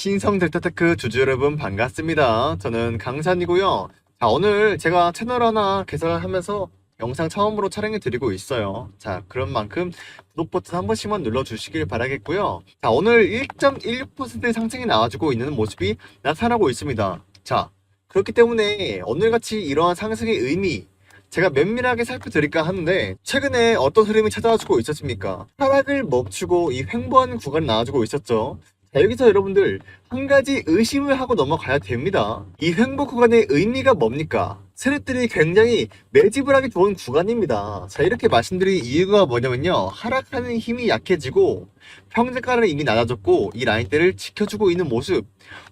신성 델타테크 주주 여러분 반갑습니다. 저는 강산이고요. 자, 오늘 제가 채널 하나 개설하면서 영상 처음으로 촬영해 드리고 있어요. 자, 그런 만큼 구독 버튼 한 번씩만 눌러 주시길 바라겠고요. 자, 오늘 1.16% 상승이 나와주고 있는 모습이 나타나고 있습니다. 자, 그렇기 때문에 오늘같이 이러한 상승의 의미, 제가 면밀하게 살펴드릴까 하는데 최근에 어떤 흐름이 찾아와주고 있었습니까? 하락을 멈추고 이 횡보하는 구간이 나와주고 있었죠. 자, 여기서 여러분들 한 가지 의심을 하고 넘어가야 됩니다. 이 횡보 구간의 의미가 뭡니까? 세력들이 굉장히 매집을 하기 좋은 구간입니다. 자, 이렇게 말씀드린 이유가 뭐냐면요. 하락하는 힘이 약해지고 평균가는 이미 낮아졌고 이 라인대를 지켜주고 있는 모습.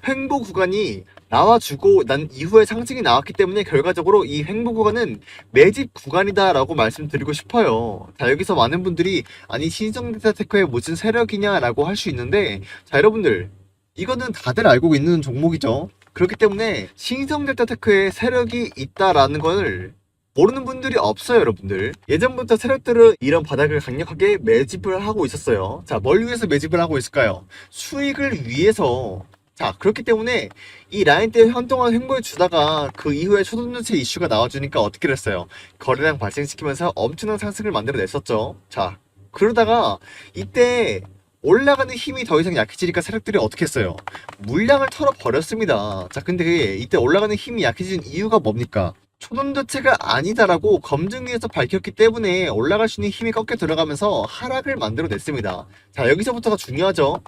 횡보 구간이 나와주고 난 이후에 상승이 나왔기 때문에 결과적으로 이 횡보 구간은 매집 구간이다라고 말씀드리고 싶어요. 자, 여기서 많은 분들이 아니 신성대타테크의 무슨 세력이냐라고 할 수 있는데 자, 여러분들 이거는 다들 알고 있는 종목이죠. 그렇기 때문에 신성델타테크의 세력이 있다라는 걸 모르는 분들이 없어요, 여러분들. 예전부터 세력들은 이런 바닥을 강력하게 매집을 하고 있었어요. 자, 뭘 위해서 매집을 하고 있을까요? 수익을 위해서. 자, 그렇기 때문에 이 라인 때 한동안 횡보해 주다가 그 이후에 초동전체 이슈가 나와주니까 어떻게 됐어요? 거래량 발생시키면서 엄청난 상승을 만들어냈었죠. 자, 그러다가 이때 올라가는 힘이 더 이상 약해지니까 세력들이 어떻게 했어요? 물량을 털어버렸습니다. 자, 근데 이때 올라가는 힘이 약해진 이유가 뭡니까? 초돈 자체가 아니다라고 검증위에서 밝혔기 때문에 올라갈 수 있는 힘이 꺾여 들어가면서 하락을 만들어냈습니다. 자, 여기서부터가 중요하죠.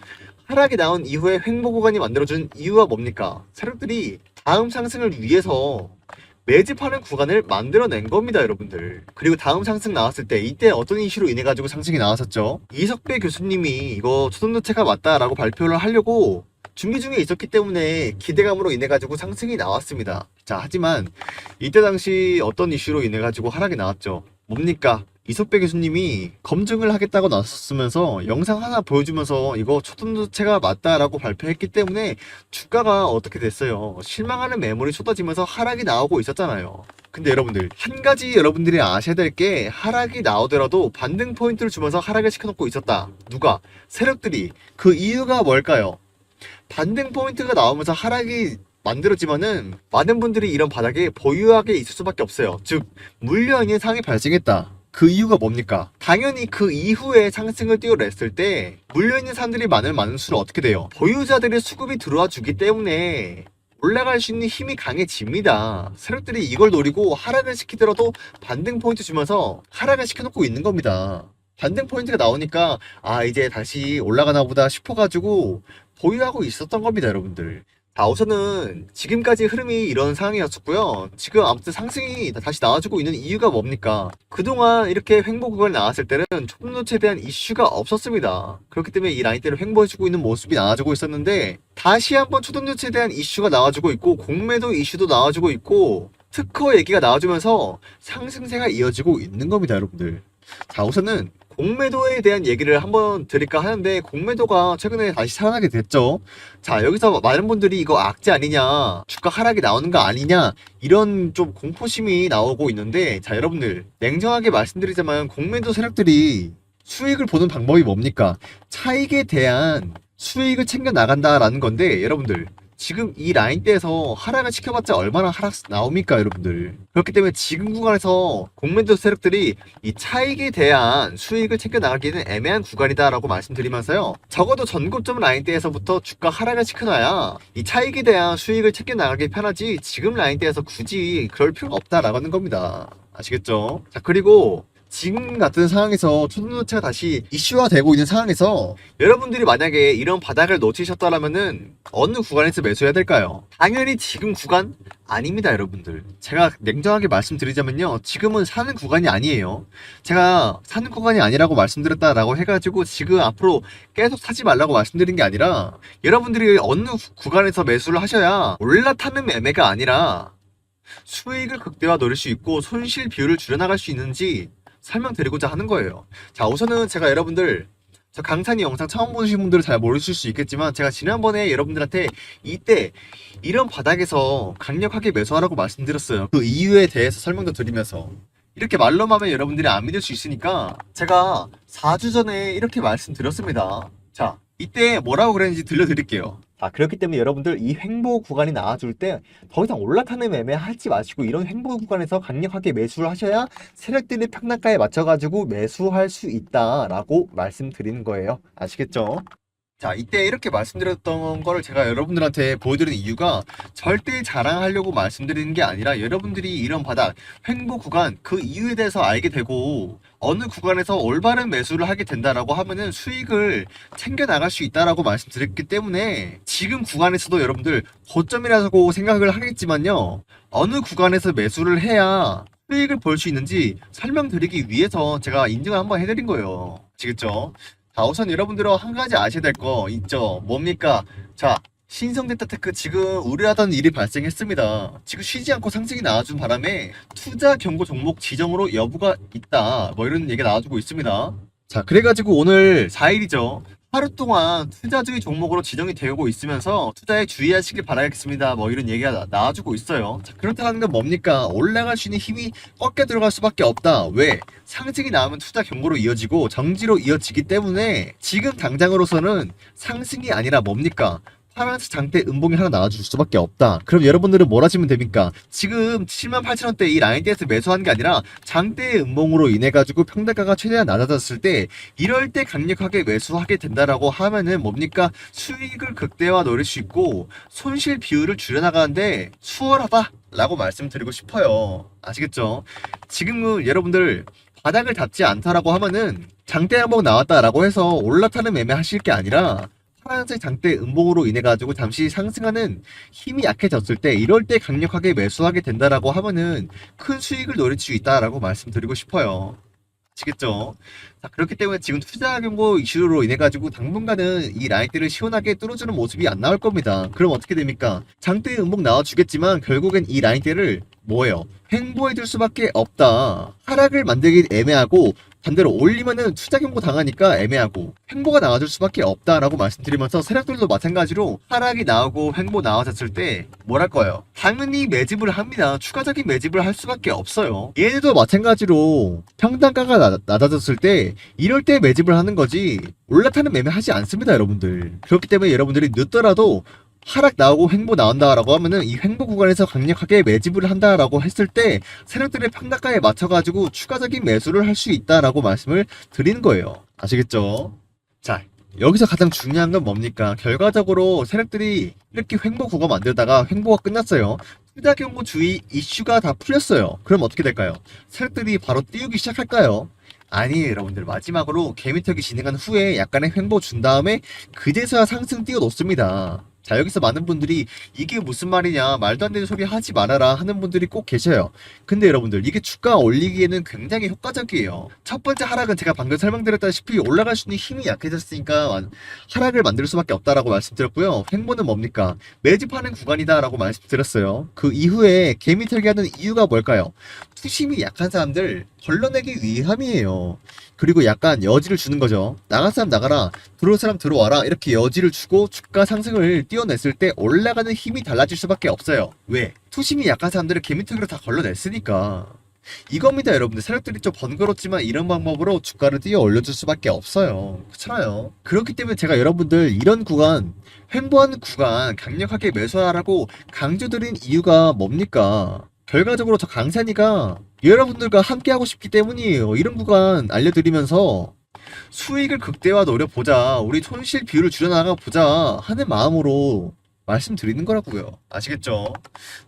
하락이 나온 이후에 횡보 구간이 만들어준 이유가 뭡니까? 세력들이 다음 상승을 위해서 매집하는 구간을 만들어낸 겁니다, 여러분들. 그리고 다음 상승 나왔을 때 이때 어떤 이슈로 인해 가지고 상승이 나왔었죠. 이석배 교수님이 이거 초등도체가 맞다라고 발표를 하려고 준비 중에 있었기 때문에 기대감으로 인해 가지고 상승이 나왔습니다. 자, 하지만 이때 당시 어떤 이슈로 인해 가지고 하락이 나왔죠. 뭡니까? 이석배 교수님이 검증을 하겠다고 나섰으면서 영상 하나 보여주면서 이거 초등도체가 맞다라고 발표했기 때문에 주가가 어떻게 됐어요? 실망하는 매물이 쏟아지면서 하락이 나오고 있었잖아요. 근데 여러분들 한 가지 여러분들이 아셔야 될 게 하락이 나오더라도 반등 포인트를 주면서 하락을 시켜놓고 있었다. 누가? 세력들이 그 이유가 뭘까요? 반등 포인트가 나오면서 하락이 만들어지면은 많은 분들이 이런 바닥에 보유하게 있을 수밖에 없어요. 즉 물려있는 상이 발생했다. 그 이유가 뭡니까? 당연히 그 이후에 상승을 띄워냈을 때 물려있는 사람들이 많으면 많을수록 어떻게 돼요? 보유자들의 수급이 들어와 주기 때문에 올라갈 수 있는 힘이 강해집니다. 세력들이 이걸 노리고 하락을 시키더라도 반등 포인트 주면서 하락을 시켜놓고 있는 겁니다. 반등 포인트가 나오니까 아 이제 다시 올라가나 보다 싶어가지고 보유하고 있었던 겁니다, 여러분들. 자, 우선은 지금까지 흐름이 이런 상황이었었고요. 지금 아무튼 상승이 다시 나와주고 있는 이유가 뭡니까? 그동안 이렇게 횡보 구간이 나왔을 때는 초등노체에 대한 이슈가 없었습니다. 그렇기 때문에 이 라인대를 횡보해주고 있는 모습이 나와주고 있었는데 다시 한번 초등노체에 대한 이슈가 나와주고 있고 공매도 이슈도 나와주고 있고 특허 얘기가 나와주면서 상승세가 이어지고 있는 겁니다, 여러분들. 자, 우선은 공매도에 대한 얘기를 한번 드릴까 하는데 공매도가 최근에 다시 살아나게 됐죠. 자, 여기서 많은 분들이 이거 악재 아니냐, 주가 하락이 나오는 거 아니냐, 이런 좀 공포심이 나오고 있는데, 자, 여러분들, 냉정하게 말씀드리자면 공매도 세력들이 수익을 보는 방법이 뭡니까? 차익에 대한 수익을 챙겨 나간다라는 건데, 여러분들, 지금 이 라인대에서 하락을 시켜봤자 얼마나 하락 나옵니까, 여러분들? 그렇기 때문에 지금 구간에서 공매도 세력들이 이 차익에 대한 수익을 챙겨 나가기는 애매한 구간이다 라고 말씀드리면서요. 적어도 전고점 라인대에서부터 주가 하락을 시켜놔야 이 차익에 대한 수익을 챙겨 나가기 편하지 지금 라인대에서 굳이 그럴 필요가 없다 라고 하는 겁니다. 아시겠죠? 자, 그리고 지금 같은 상황에서 초등노체가 다시 이슈화 되고 있는 상황에서 여러분들이 만약에 이런 바닥을 놓치셨다라면은 어느 구간에서 매수해야 될까요? 당연히 지금 구간 아닙니다, 여러분들. 제가 냉정하게 말씀드리자면요. 지금은 사는 구간이 아니에요. 제가 사는 구간이 아니라고 말씀드렸다라고 해가지고 지금 앞으로 계속 사지 말라고 말씀드린 게 아니라 여러분들이 어느 구간에서 매수를 하셔야 올라타는 매매가 아니라 수익을 극대화 노릴 수 있고 손실 비율을 줄여나갈 수 있는지 설명드리고자 하는 거예요. 자, 우선은 제가 여러분들 저 강산이 영상 처음 보신 분들은 잘 모르실 수 있겠지만 제가 지난번에 여러분들한테 이때 이런 바닥에서 강력하게 매수하라고 말씀드렸어요. 그 이유에 대해서 설명도 드리면서 이렇게 말로만 하면 여러분들이 안 믿을 수 있으니까 제가 4주 전에 이렇게 말씀드렸습니다. 자, 이때 뭐라고 그랬는지 들려드릴게요. 자, 그렇기 때문에 여러분들 이 횡보 구간이 나와줄 때 더 이상 올라타는 매매 하지 마시고 이런 횡보 구간에서 강력하게 매수를 하셔야 세력들이 평단가에 맞춰가지고 매수할 수 있다라고 말씀드리는 거예요. 아시겠죠? 자, 이때 이렇게 말씀드렸던 거를 제가 여러분들한테 보여드리는 이유가 절대 자랑하려고 말씀드리는 게 아니라 여러분들이 이런 바닥, 횡보 구간, 그 이유에 대해서 알게 되고 어느 구간에서 올바른 매수를 하게 된다라고 하면은 수익을 챙겨 나갈 수 있다라고 말씀드렸기 때문에 지금 구간에서도 여러분들 고점이라고 생각을 하겠지만요. 어느 구간에서 매수를 해야 수익을 볼 수 있는지 설명드리기 위해서 제가 인증을 한번 해드린 거예요. 아시겠죠? 자, 우선 여러분들은 한 가지 아셔야 될 거 있죠. 뭡니까? 자, 신성데이터 테크 지금 우려하던 일이 발생했습니다. 지금 쉬지 않고 상승이 나와준 바람에 투자 경고 종목 지정으로 여부가 있다. 뭐 이런 얘기가 나와주고 있습니다. 자, 그래가지고 오늘 4일이죠. 하루 동안 투자주의 종목으로 지정이 되고 있으면서 투자에 주의하시길 바라겠습니다. 뭐 이런 얘기가 나, 나와주고 있어요. 자, 그렇다는 건 뭡니까? 올라갈 수 있는 힘이 꺾여 들어갈 수밖에 없다. 왜? 상승이 나오면 투자 경고로 이어지고 정지로 이어지기 때문에 지금 당장으로서는 상승이 아니라 뭡니까? 파란색 장대 음봉이 하나 나와줄 수밖에 없다. 그럼 여러분들은 뭘 하시면 됩니까? 지금 7만 8천 원대 이 라인대에서 매수하는 게 아니라 장대의 음봉으로 인해 가지고 평단가가 최대한 낮아졌을 때 이럴 때 강력하게 매수하게 된다라고 하면은 뭡니까? 수익을 극대화 노릴 수 있고 손실 비율을 줄여나가는데 수월하다 라고 말씀드리고 싶어요. 아시겠죠? 지금은 여러분들 바닥을 잡지 않다라고 하면은 장대 한봉 나왔다라고 해서 올라타는 매매 하실 게 아니라 파란색 장대 음봉으로 인해 가지고 잠시 상승하는 힘이 약해졌을 때 이럴 때 강력하게 매수하게 된다라고 하면은 큰 수익을 노릴 수 있다라고 말씀드리고 싶어요. 아시겠죠? 자, 그렇기 때문에 지금 투자 경고 이슈로 인해 가지고 당분간은 이 라인대를 시원하게 뚫어주는 모습이 안 나올 겁니다. 그럼 어떻게 됩니까? 장대 음봉 나와주겠지만 결국엔 이 라인대를 뭐예요? 횡보해 줄 수밖에 없다. 하락을 만들기 애매하고 반대로 올리면은 투자 경고 당하니까 애매하고 횡보가 나와줄 수밖에 없다라고 말씀드리면서 세력들도 마찬가지로 하락이 나오고 횡보 나와졌을 때 거예요? 당연히 매집을 합니다. 추가적인 매집을 할 수밖에 없어요. 얘네도 마찬가지로 평단가가 나- 낮아졌을 때 이럴 때 매집을 하는 거지 올라타는 매매 하지 않습니다, 여러분들. 그렇기 때문에 여러분들이 늦더라도 하락 나오고 횡보 나온다라고 하면은 이 횡보 구간에서 강력하게 매집을 한다라고 했을 때 세력들의 평단가에 맞춰가지고 추가적인 매수를 할 수 있다라고 말씀을 드리는 거예요. 아시겠죠? 자, 여기서 가장 중요한 건 뭡니까? 결과적으로 세력들이 이렇게 횡보 구간 만들다가 횡보가 끝났어요. 투자 경고 주의 이슈가 다 풀렸어요. 그럼 어떻게 될까요? 세력들이 바로 띄우기 시작할까요? 아니에요, 여러분들. 마지막으로 개미턱이 진행한 후에 약간의 횡보 준 다음에 그제서야 상승 띄워 놓습니다. 자, 여기서 많은 분들이 이게 무슨 말이냐, 말도 안 되는 소리 하지 말아라 하는 분들이 꼭 계셔요. 근데 여러분들, 이게 주가 올리기에는 굉장히 효과적이에요. 첫 번째 하락은 제가 방금 설명드렸다시피 올라갈 수 있는 힘이 약해졌으니까 완- 하락을 만들 수밖에 없다라고 말씀드렸고요. 횡보는 뭡니까? 매집하는 구간이다 라고 말씀드렸어요. 그 이후에 개미털기 하는 이유가 뭘까요? 투심이 약한 사람들 걸러내기 위함이에요. 그리고 약간 여지를 주는 거죠. 나갈 사람 나가라, 들어올 사람 들어와라 이렇게 여지를 주고 주가 상승을 띄워냈을 때 올라가는 힘이 달라질 수밖에 없어요. 왜? 투심이 약한 사람들을 개미털기로 다 걸러냈으니까. 이겁니다, 여러분들. 세력들이 좀 번거롭지만 이런 방법으로 주가를 띄어 올려줄 수밖에 없어요. 그렇잖아요. 그렇기 때문에 제가 여러분들 이런 구간, 횡보하는 구간 강력하게 매수하라고 강조드린 이유가 뭡니까? 결과적으로 저 강산이가 여러분들과 함께 하고 싶기 때문이에요. 이런 구간 알려드리면서 수익을 극대화 노려보자. 우리 손실 비율을 줄여나가 보자. 하는 마음으로 말씀드리는 거라고요. 아시겠죠?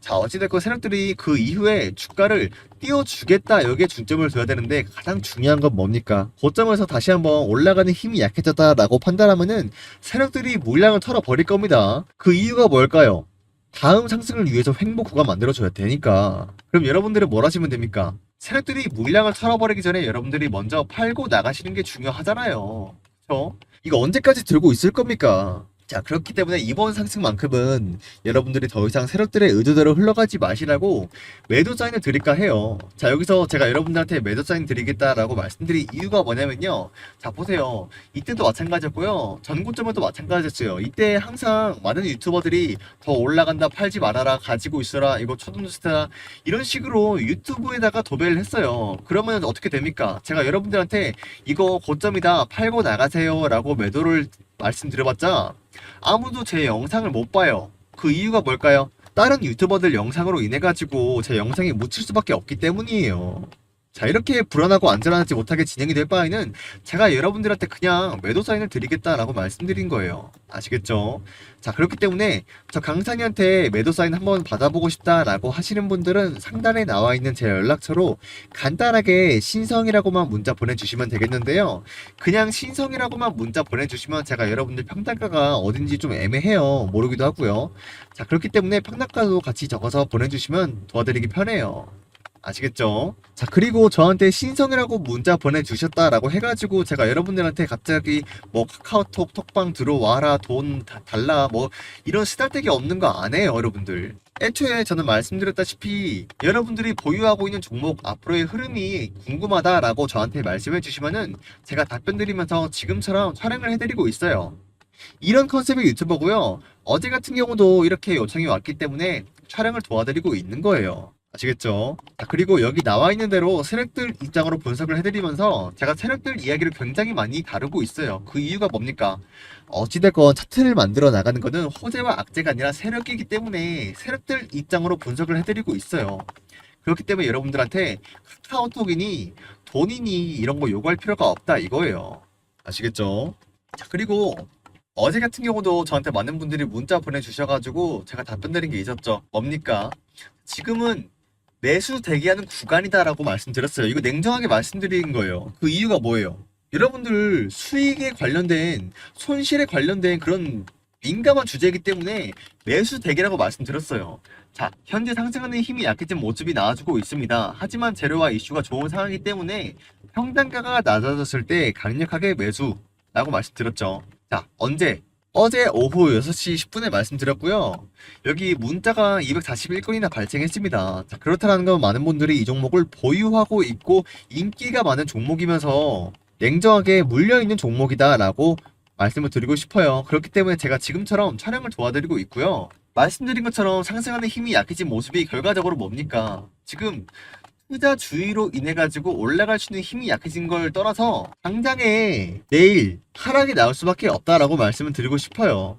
자, 어찌됐건 세력들이 그 이후에 주가를 띄워주겠다. 여기에 중점을 둬야 되는데 가장 중요한 건 뭡니까? 고점에서 다시 한번 올라가는 힘이 약해졌다라고 판단하면은 세력들이 물량을 털어버릴 겁니다. 그 이유가 뭘까요? 다음 상승을 위해서 횡보 구간 만들어줘야 되니까. 그럼 여러분들은 뭘 하시면 됩니까? 세력들이 물량을 털어버리기 전에 여러분들이 먼저 팔고 나가시는 게 중요하잖아요. 그렇죠? 이거 언제까지 들고 있을 겁니까? 자, 그렇기 때문에 이번 상승만큼은 여러분들이 더 이상 세력들의 의도대로 흘러가지 마시라고 매도 사인을 드릴까 해요. 자, 여기서 제가 여러분들한테 매도 사인 드리겠다라고 말씀드린 이유가 뭐냐면요. 자, 보세요. 이때도 마찬가지였고요. 전고점에도 마찬가지였어요. 이때 항상 많은 유튜버들이 더 올라간다, 팔지 말아라, 가지고 있어라, 이거 초등스타 이런 식으로 유튜브에다가 도배를 했어요. 그러면 어떻게 됩니까? 제가 여러분들한테 이거 고점이다, 팔고 나가세요 라고 매도를 말씀드려봤자 아무도 제 영상을 못 봐요. 그 이유가 뭘까요? 다른 유튜버들 영상으로 인해 가지고 제 영상이 묻힐 수밖에 없기 때문이에요. 자, 이렇게 불안하고 안전하지 못하게 진행이 될 바에는 제가 여러분들한테 그냥 매도 사인을 드리겠다라고 말씀드린 거예요. 아시겠죠? 자, 그렇기 때문에 저 강산이한테 매도 사인 한번 받아보고 싶다라고 하시는 분들은 상단에 나와 있는 제 연락처로 간단하게 신성이라고만 문자 보내주시면 되겠는데요. 그냥 신성이라고만 문자 보내주시면 제가 여러분들 평단가가 어딘지 좀 애매해요. 모르기도 하고요. 자, 그렇기 때문에 평단가도 같이 적어서 보내주시면 도와드리기 편해요. 아시겠죠? 자, 그리고 저한테 신성이라고 문자 보내주셨다라고 해가지고 제가 여러분들한테 갑자기 뭐 카카오톡 톡방 들어와라 돈 다- 달라 뭐 이런 쓰잘데기 없는 거 안 해요, 여러분들. 애초에 저는 말씀드렸다시피 여러분들이 보유하고 있는 종목 앞으로의 흐름이 궁금하다라고 저한테 말씀해 주시면은 제가 답변 드리면서 지금처럼 촬영을 해드리고 있어요. 이런 컨셉의 유튜버고요. 어제 같은 경우도 이렇게 요청이 왔기 때문에 촬영을 도와드리고 있는 거예요. 아시겠죠? 자, 그리고 여기 나와 있는 대로 세력들 입장으로 분석을 해드리면서 제가 세력들 이야기를 굉장히 많이 다루고 있어요. 그 이유가 뭡니까? 어찌됐건 차트를 만들어 나가는 것은 호재와 악재가 아니라 세력이기 때문에 세력들 입장으로 분석을 해드리고 있어요. 그렇기 때문에 여러분들한테 카카오톡이니 돈이니 이런 거 요구할 필요가 없다 이거예요. 아시겠죠? 자, 그리고 어제 같은 경우도 저한테 많은 분들이 문자 보내주셔가지고 제가 답변 드린 게 있었죠. 뭡니까? 지금은 매수 대기하는 구간이다라고 말씀드렸어요. 이거 냉정하게 말씀드린 거예요. 그 이유가 뭐예요? 여러분들 수익에 관련된 손실에 관련된 그런 민감한 주제이기 때문에 매수 대기라고 말씀드렸어요. 자, 현재 상승하는 힘이 약해진 모습이 나와주고 있습니다. 하지만 재료와 이슈가 좋은 상황이기 때문에 평단가가 낮아졌을 때 강력하게 매수라고 말씀드렸죠. 자, 언제? 어제 오후 6시 10분에 말씀드렸고요. 여기 문자가 241건이나 발생했습니다. 자, 그렇다는 건 많은 분들이 이 종목을 보유하고 있고 인기가 많은 종목이면서 냉정하게 물려있는 종목이다라고 말씀을 드리고 싶어요. 그렇기 때문에 제가 지금처럼 촬영을 도와드리고 있고요. 말씀드린 것처럼 상승하는 힘이 약해진 모습이 결과적으로 뭡니까? 지금 투자 주의로 인해 가지고 올라갈 수 있는 힘이 약해진 걸 떠나서 당장에 내일 하락이 나올 수밖에 없다라고 말씀을 드리고 싶어요.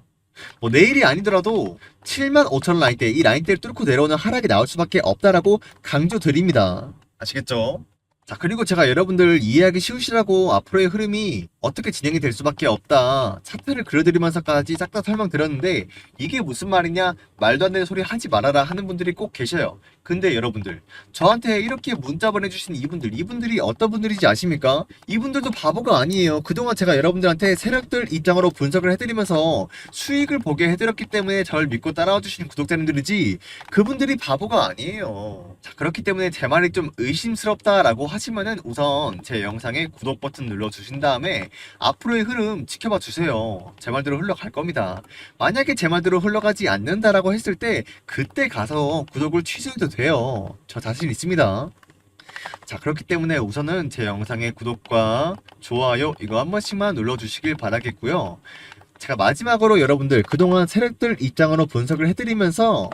뭐 내일이 아니더라도 7만 5천 라인대 이 라인대를 뚫고 내려오는 하락이 나올 수밖에 없다라고 강조 드립니다. 아시겠죠? 자 그리고 제가 여러분들 이해하기 쉬우시라고 앞으로의 흐름이 어떻게 진행이 될 수밖에 없다. 차트를 그려드리면서까지 싹 다 설명드렸는데 이게 무슨 말이냐? 말도 안 되는 소리 하지 말아라 하는 분들이 꼭 계셔요. 근데 여러분들 저한테 이렇게 문자 보내주신 이분들 이분들이 어떤 분들인지 아십니까? 이분들도 바보가 아니에요. 그동안 제가 여러분들한테 세력들 입장으로 분석을 해드리면서 수익을 보게 해드렸기 때문에 저를 믿고 따라와 주시는 구독자님들이지 그분들이 바보가 아니에요. 자 그렇기 때문에 제 말이 좀 의심스럽다라고 하시면은 우선 제 영상에 구독 버튼 눌러주신 다음에 앞으로의 흐름 지켜봐 주세요 제 말대로 흘러갈 겁니다 만약에 제 말대로 흘러가지 않는다라고 했을 때 그때 가서 구독을 취소해도 돼요. 저 자신 있습니다. 자, 그렇기 때문에 우선은 제 영상의 구독과 좋아요 이거 한 번씩만 눌러주시길 바라겠고요. 제가 마지막으로 여러분들 그동안 세력들 입장으로 분석을 해드리면서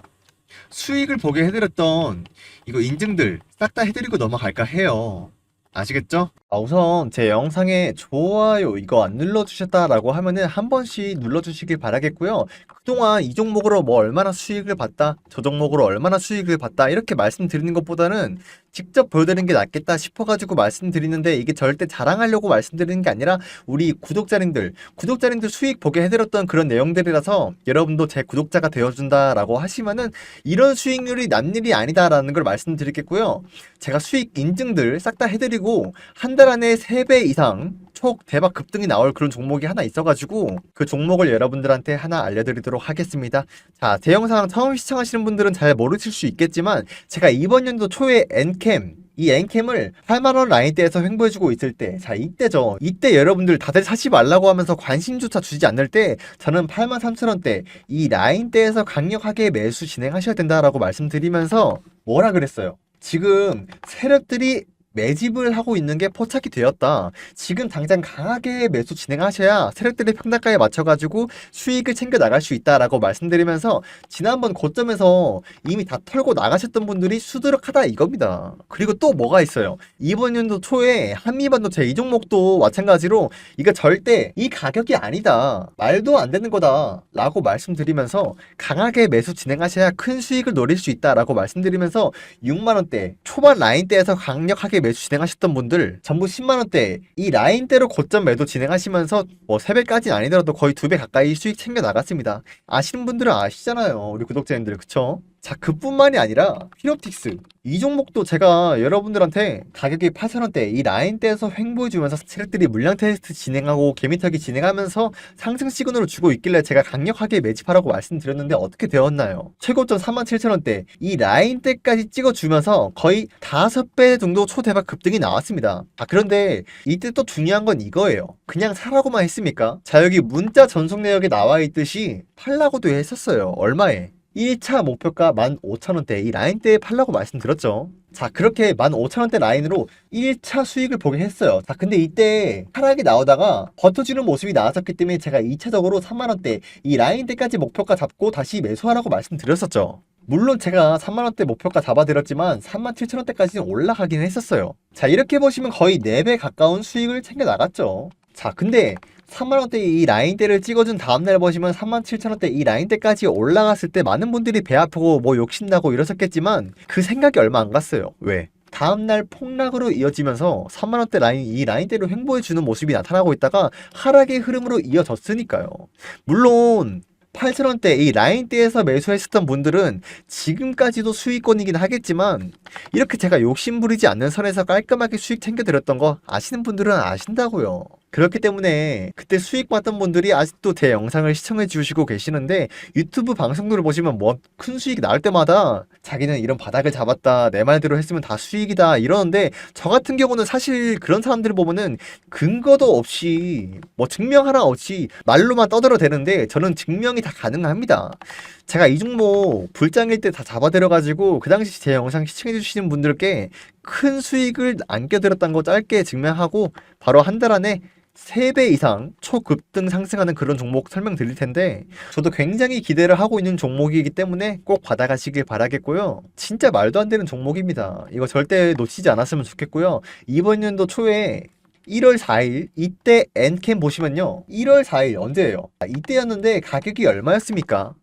수익을 보게 해드렸던 이거 인증들 싹 다 해드리고 넘어갈까 해요. 아시겠죠? 아, 우선 제 영상에 좋아요 이거 안 눌러주셨다라고 하면은 한 번씩 눌러주시길 바라겠고요. 그동안 이 종목으로 뭐 얼마나 수익을 봤다, 저 종목으로 얼마나 수익을 봤다 이렇게 말씀드리는 것보다는 직접 보여드리는 게 낫겠다 싶어가지고 말씀드리는데 이게 절대 자랑하려고 말씀드리는 게 아니라 우리 구독자님들, 구독자님들 수익 보게 해드렸던 그런 내용들이라서 여러분도 제 구독자가 되어준다라고 하시면은 이런 수익률이 난 일이 아니다라는 걸 말씀드리겠고요. 제가 수익 인증들 싹 다 해드리고 한 달 안에 3배 이상 촉 대박 급등이 나올 그런 종목이 하나 있어가지고 그 종목을 여러분들한테 하나 알려드리도록 하겠습니다. 자, 제 영상 처음 시청하시는 분들은 잘 모르실 수 있겠지만 제가 이번 연도 초에 엔캠 이 엔캠을 8만원 라인대에서 횡보해주고 있을 때, 자, 이때죠. 이때 여러분들 다들 사지 말라고 하면서 관심조차 주지 않을 때, 저는 8만 3천원대, 이 라인대에서 강력하게 매수 진행하셔야 된다라고 말씀드리면서 뭐라 그랬어요? 지금 세력들이 매집을 하고 있는 게 포착이 되었다. 지금 당장 강하게 매수 진행하셔야 세력들의 평단가에 맞춰가지고 수익을 챙겨 나갈 수 있다라고 말씀드리면서 지난번 고점에서 이미 다 털고 나가셨던 분들이 수두룩하다 이겁니다. 그리고 또 뭐가 있어요? 이번 연도 초에 한미반도체 이 종목도 마찬가지로 이거 절대 이 가격이 아니다. 말도 안 되는 거다. 라고 말씀드리면서 강하게 매수 진행하셔야 큰 수익을 노릴 수 있다라고 말씀드리면서 6만원대 초반 라인대에서 강력하게 매수 진행하셨던 분들 전부 10만원대 이 라인대로 고점 매도 진행하시면서 뭐 3배까지는 아니더라도 거의 2배 가까이 수익 챙겨 나갔습니다. 아시는 분들은 아시잖아요. 우리 구독자님들 그쵸? 자, 그뿐만이 아니라 피롭틱스 이 종목도 제가 여러분들한테 가격이 8,000원대 이 라인대에서 횡보해주면서 세력들이 물량 테스트 진행하고 개미타기 진행하면서 상승 시그널을 주고 있길래 제가 강력하게 매집하라고 말씀드렸는데 어떻게 되었나요? 최고점 47,000원대 이 라인대까지 찍어주면서 거의 5배 정도 초대박 급등이 나왔습니다. 아 그런데 이때 또 중요한 건 이거예요. 그냥 사라고만 했습니까? 자 여기 문자 전송 내역에 나와 있듯이 팔라고도 했었어요. 얼마에? 1차 목표가 15,000원대 이 라인대에 팔라고 말씀드렸죠. 자, 그렇게 15,000원대 라인으로 1차 수익을 보게 했어요. 자, 근데 이때 하락이 나오다가 버텨주는 모습이 나왔었기 때문에 제가 2차적으로 3만원대 이 라인대까지 목표가 잡고 다시 매수하라고 말씀드렸었죠. 물론 제가 3만원대 목표가 잡아드렸지만 37,000원대까지는 올라가긴 했었어요. 자, 이렇게 보시면 거의 4배 가까운 수익을 챙겨 나갔죠. 자, 근데 3만원대 이 라인대를 찍어준 다음날 보시면 37,000원대 이 라인대까지 올라갔을 때 많은 분들이 배 아프고 뭐 욕심나고 이러셨겠지만 그 생각이 얼마 안 갔어요. 왜? 다음날 폭락으로 이어지면서 3만원대 라인, 이 라인대로 횡보해주는 모습이 나타나고 있다가 하락의 흐름으로 이어졌으니까요. 물론, 8,000원대 이 라인대에서 매수했었던 분들은 지금까지도 수익권이긴 하겠지만 이렇게 제가 욕심 부리지 않는 선에서 깔끔하게 수익 챙겨드렸던 거 아시는 분들은 아신다고요. 그렇기 때문에 그때 수익 봤던 분들이 아직도 제 영상을 시청해 주시고 계시는데 유튜브 방송들을 보시면 뭐 큰 수익이 나올 때마다 자기는 이런 바닥을 잡았다 내 말대로 했으면 다 수익이다 이러는데 저 같은 경우는 사실 그런 사람들을 보면은 근거도 없이 뭐 증명 하나 없이 말로만 떠들어대는데 저는 증명이 다 가능합니다. 제가 이 종목 불장일 때 다 잡아들여가지고 그 당시 제 영상 시청해 주시는 분들께 큰 수익을 안겨드렸다는 거 짧게 증명하고 바로 한 달 안에 3배 이상 초급등 상승하는 그런 종목 설명드릴 텐데 저도 굉장히 기대를 하고 있는 종목이기 때문에 꼭 받아가시길 바라겠고요. 진짜 말도 안 되는 종목입니다. 이거 절대 놓치지 않았으면 좋겠고요. 이번 연도 초에 1월 4일 이때 엔캠 보시면요. 1월 4일 언제예요? 아, 이때였는데 가격이 얼마였습니까?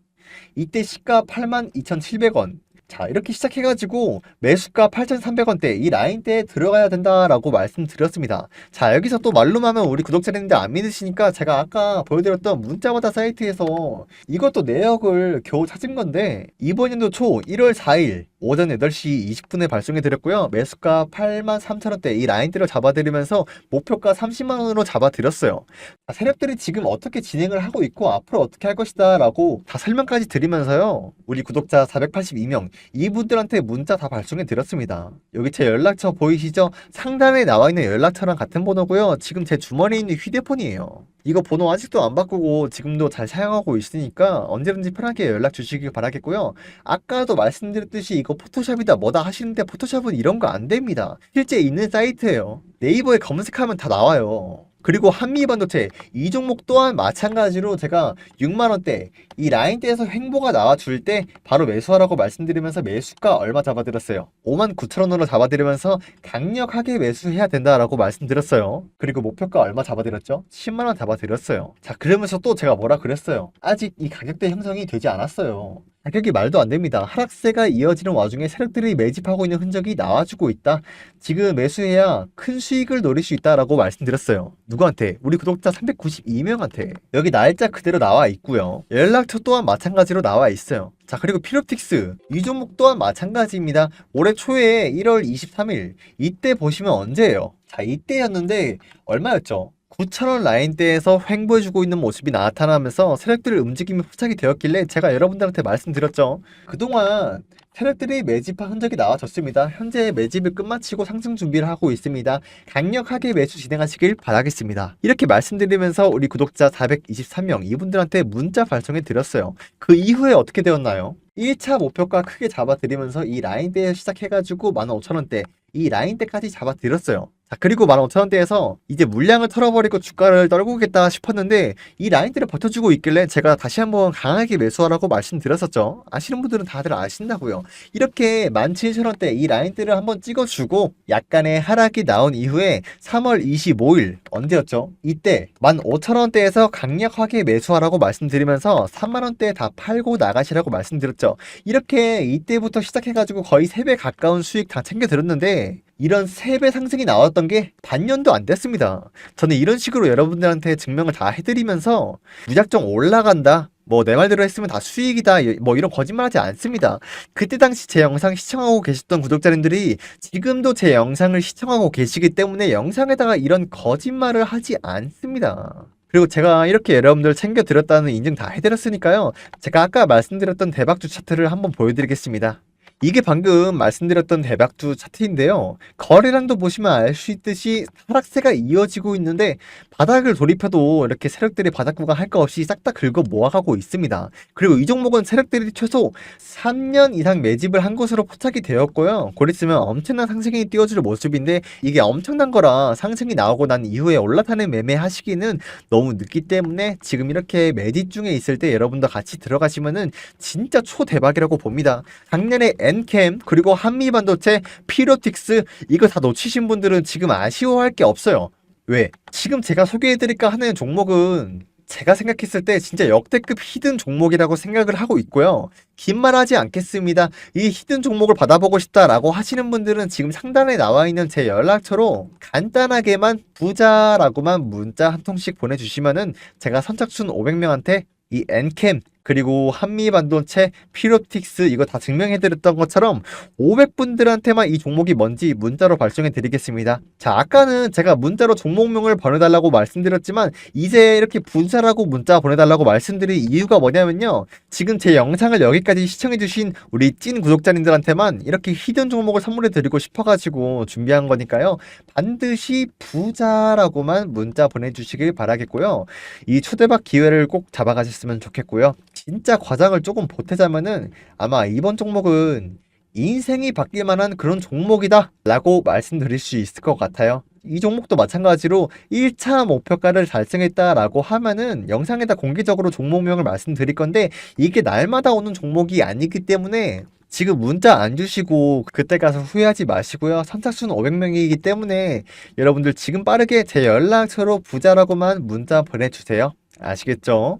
이때 시가 82,700원. 자, 이렇게 시작해가지고 매수가 8,300원대 이 라인대에 들어가야 된다라고 말씀드렸습니다. 자, 여기서 또 말로만 하면 우리 구독자님들 안 믿으시니까 제가 아까 보여드렸던 문자마다 사이트에서 이것도 내역을 겨우 찾은 건데 이번 연도 초 1월 4일 오전 8시 20분에 발송해 드렸고요. 매수가 83,000원대 이 라인대를 잡아드리면서 목표가 30만원으로 잡아드렸어요. 자, 세력들이 지금 어떻게 진행을 하고 있고 앞으로 어떻게 할 것이다 라고 다 설명까지 드리면서요. 우리 구독자 482명 이분들한테 문자 다 발송해 드렸습니다. 여기 제 연락처 보이시죠? 상단에 나와 있는 연락처랑 같은 번호고요. 지금 제 주머니에 있는 휴대폰이에요. 이거 번호 아직도 안 바꾸고 지금도 잘 사용하고 있으니까 언제든지 편하게 연락 주시길 바라겠고요. 아까도 말씀드렸듯이 이거 포토샵이다 뭐다 하시는데 포토샵은 이런 거 안 됩니다. 실제 있는 사이트예요. 네이버에 검색하면 다 나와요. 그리고 한미 반도체 이 종목 또한 마찬가지로 제가 6만원대 이 라인대에서 횡보가 나와줄 때 바로 매수하라고 말씀드리면서 매수가 얼마 잡아드렸어요? 5만 9천원으로 잡아드리면서 강력하게 매수해야 된다라고 말씀드렸어요. 그리고 목표가 얼마 잡아드렸죠? 10만원 잡아드렸어요. 자 그러면서 또 제가 뭐라 그랬어요? 아직 이 가격대 형성이 되지 않았어요 가격이 말도 안 됩니다. 하락세가 이어지는 와중에 세력들이 매집하고 있는 흔적이 나와주고 있다. 지금 매수해야 큰 수익을 노릴 수 있다라고 말씀드렸어요. 누구한테? 우리 구독자 392명한테. 여기 날짜 그대로 나와 있고요. 연락처 또한 마찬가지로 나와 있어요. 자, 그리고 피롭틱스. 이 종목 또한 마찬가지입니다. 올해 초에 1월 23일. 이때 보시면 언제예요? 자, 이때였는데 얼마였죠? 9,000원 라인대에서 횡보해주고 있는 모습이 나타나면서 세력들의 움직임이 포착이 되었길래 제가 여러분들한테 말씀드렸죠. 그동안 세력들이 매집한 흔적이 나와졌습니다. 현재 매집을 끝마치고 상승 준비를 하고 있습니다. 강력하게 매수 진행하시길 바라겠습니다. 이렇게 말씀드리면서 우리 구독자 423명 이분들한테 문자 발송해 드렸어요. 그 이후에 어떻게 되었나요? 1차 목표가 크게 잡아드리면서 이 라인대에 시작해가지고 15,000원대 이 라인대까지 잡아드렸어요. 자, 그리고 15,000원대에서 이제 물량을 털어버리고 주가를 떨구겠다 싶었는데 이 라인대를 버텨주고 있길래 제가 다시 한번 강하게 매수하라고 말씀드렸었죠. 아시는 분들은 다들 아신다고요. 이렇게 17,000원대 이 라인대를 한번 찍어주고 약간의 하락이 나온 이후에 3월 25일 언제였죠? 이때 15,000원대에서 강력하게 매수하라고 말씀드리면서 3만원대 다 팔고 나가시라고 말씀드렸죠. 이렇게 이때부터 시작해가지고 거의 3배 가까운 수익 다 챙겨드렸는데 이런 3배 상승이 나왔던 게 반년도 안 됐습니다. 저는 이런 식으로 여러분들한테 증명을 다 해드리면서 무작정 올라간다. 뭐 내 말대로 했으면 다 수익이다. 뭐 이런 거짓말 하지 않습니다. 그때 당시 제 영상 시청하고 계셨던 구독자님들이 지금도 제 영상을 시청하고 계시기 때문에 영상에다가 이런 거짓말을 하지 않습니다. 그리고 제가 이렇게 여러분들 챙겨드렸다는 인증 다 해드렸으니까요. 제가 아까 말씀드렸던 대박주 차트를 한번 보여드리겠습니다. 이게 방금 말씀드렸던 대박주 차트인데요. 거래량도 보시면 알 수 있듯이 하락세가 이어지고 있는데 바닥을 돌입해도 이렇게 세력들이 바닥 구간 할 거 없이 싹 다 긁어 모아가고 있습니다. 그리고 이 종목은 세력들이 최소 3년 이상 매집을 한 것으로 포착이 되었고요. 곧 있으면 엄청난 상승이 띄워줄 모습인데 이게 엄청난 거라 상승이 나오고 난 이후에 올라타는 매매 하시기는 너무 늦기 때문에 지금 이렇게 매집 중에 있을 때 여러분도 같이 들어가시면은 진짜 초대박이라고 봅니다. 작년에 엔캠 그리고 한미반도체 피로틱스 이거 다 놓치신 분들은 지금 아쉬워할 게 없어요. 왜? 지금 제가 소개해드릴까 하는 종목은 제가 생각했을 때 진짜 역대급 히든 종목이라고 생각을 하고 있고요. 긴 말 하지 않겠습니다. 이 히든 종목을 받아보고 싶다라고 하시는 분들은 지금 상단에 나와 있는 제 연락처로 간단하게만 부자라고만 문자 한 통씩 보내주시면은 제가 선착순 500명한테 이 엔캠 그리고 한미 반도체 피롭틱스 이거 다 증명해드렸던 것처럼 500분들한테만 이 종목이 뭔지 문자로 발송해 드리겠습니다. 자 아까는 제가 문자로 종목명을 보내달라고 말씀드렸지만 이제 이렇게 분사라고 문자 보내달라고 말씀드릴 이유가 뭐냐면요. 지금 제 영상을 여기까지 시청해주신 우리 찐 구독자님들한테만 이렇게 히든 종목을 선물해 드리고 싶어가지고 준비한 거니까요. 반드시 부자라고만 문자 보내주시길 바라겠고요. 이 초대박 기회를 꼭 잡아가셨으면 좋겠고요. 진짜 과장을 조금 보태자면은 아마 이번 종목은 인생이 바뀔 만한 그런 종목이다 라고 말씀드릴 수 있을 것 같아요. 이 종목도 마찬가지로 1차 목표가를 달성했다라고 하면은 영상에다 공개적으로 종목명을 말씀드릴 건데 이게 날마다 오는 종목이 아니기 때문에 지금 문자 안 주시고 그때 가서 후회하지 마시고요. 선착순 500명이기 때문에 여러분들 지금 빠르게 제 연락처로 부자라고만 문자 보내주세요. 아시겠죠?